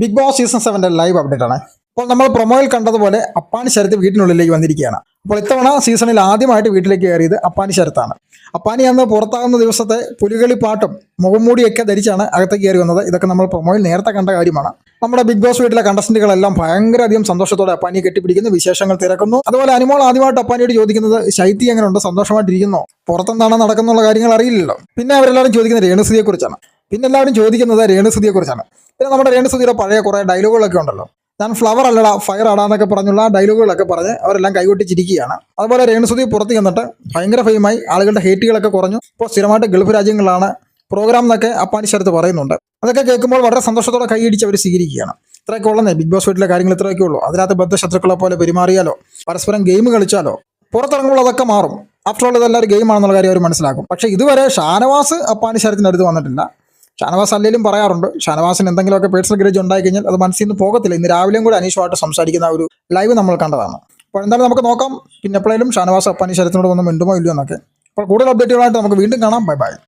Big Boss season സെവന്റെ live update ആണ്. അപ്പോൾ നമ്മൾ പ്രൊമോയിൽ കണ്ടതുപോലെ അപ്പാനി ശരത്ത് വീട്ടിനുള്ളിലേക്ക് വന്നിരിക്കുകയാണ്. അപ്പോൾ ഇത്തവണ സീസണിൽ ആദ്യമായിട്ട് വീട്ടിലേക്ക് കയറിയത് അപ്പാനി ശരത്താണ്. അപ്പാനി അന്ന് പുറത്താകുന്ന ദിവസത്തെ പുലികളി പാട്ടും മുഖംമൂടിയൊക്കെ ധരിച്ചാണ് അകത്തേക്ക് കയറി വന്നത്. ഇതൊക്കെ നമ്മൾ പ്രൊമോയിൽ നേരത്തെ കണ്ട കാര്യമാണ്. നമ്മുടെ ബിഗ് ബോസ് വീട്ടിലെ കണ്ടസ്റ്റന്റുകളെല്ലാം ഭയങ്കര അധികം സന്തോഷത്തോടെ അപ്പാനിയെ കെട്ടിപ്പിടിക്കുന്നു വിശേഷങ്ങൾ തിരക്കുന്നു. അതുപോലെ അനുമോൾ ആദ്യമായിട്ട് അപ്പാനിയോട് ചോദിക്കുന്നത് ശൈത്യ എങ്ങനെയുണ്ട്? സന്തോഷമായിട്ടിരിക്കുന്നു? പുറത്തെന്താണ് നടക്കുന്നുള്ള കാര്യങ്ങൾ അറിയില്ലല്ലോ? പിന്നെ അവരെല്ലാവരും ചോദിക്കുന്നത് രേണുസ്ഥിതിയെക്കുറിച്ചാണ് കുറിച്ചാണ്. പിന്നെ എല്ലാവരും ചോദിക്കുന്നത് രേണുസുതിയെ കുറിച്ചാണ്. പിന്നെ നമ്മുടെ രേണുസുതിയുടെ പഴയ കുറേ ഡയലോഗുകളൊക്കെ ഉണ്ടല്ലോ. ഞാൻ ഫ്ലവർ അല്ലടാ ഫയർ ആടാന്നൊക്കെ പറഞ്ഞുള്ള ഡയലോഗുകളൊക്കെ പറഞ്ഞ് അവരെല്ലാം കൈകൊട്ടിച്ചിരിക്കുകയാണ്. അതുപോലെ രേണുസുതി പുറത്ത് ചെന്നിട്ട് ഭയങ്കര ഫെയിമായി ആളുകളുടെ ഹേറ്റുകളൊക്കെ കുറഞ്ഞു. ഇപ്പോൾ സ്ഥിരമായിട്ട് ഗൾഫ് രാജ്യങ്ങളിലാണ് പ്രോഗ്രാം എന്നൊക്കെ അപ്പാനി ശരത്ത് പറയുന്നുണ്ട്. അതൊക്കെ കേൾക്കുമ്പോൾ വളരെ സന്തോഷത്തോടെ കൈയടിച്ച് അവർ സ്വീകരിക്കുകയാണ്. ഇത്രയൊക്കെ ഉള്ളതേ ബിഗ് ബോസ് വീട്ടിലെ കാര്യങ്ങൾ ഇത്രയൊക്കെ ഉള്ളൂ. അതിനകത്ത് ബദ്ധശത്രുക്കളെ പോലെ പെരുമാറിയാലോ? പരസ്പരം ഗെയിം കളിച്ചാലോ? പുറത്തിറങ്ങുമ്പോൾ അതൊക്കെ മാറും. ആഫ്റ്റർ ഓൾ ഇതെല്ലാം ഒരു ഗെയിമാണെന്നുള്ള കാര്യം അവർ മനസ്സിലാക്കും. പക്ഷേ ഇതുവരെ ഷാനവാസ് അപ്പാനി ശരത്തിന്റെ അടുത്ത് വന്നിട്ടില്ല. ഷാനവാസ് അല്ലെങ്കിലും പറയാറുണ്ട്. ഷാനവാസിന് എന്തെങ്കിലുമൊക്കെ പേഴ്സണൽ ഗ്രേജ് ഉണ്ടായി കഴിഞ്ഞാൽ അത് മനസ്സിൽ നിന്ന് പോകത്തില്ല. ഇന്ന് രാവിലെയും കൂടി അനീഷുമായിട്ട് സംസാരിക്കുന്ന ഒരു ലൈവ് നമ്മൾ കണ്ടതാണ്. അപ്പോൾ എന്തായാലും നമുക്ക് നോക്കാം. പിന്നെ എപ്പോഴേലും ഷാനവാസ് അപ്പാനി ശരത്തിനോട് വന്ന് മിണ്ടുമോ ഇല്ലയോ എന്നൊക്കെ. അപ്പോൾ കൂടുതൽ അപ്ഡേറ്റുകളായിട്ട് നമുക്ക് വീണ്ടും കാണാം. Bye bye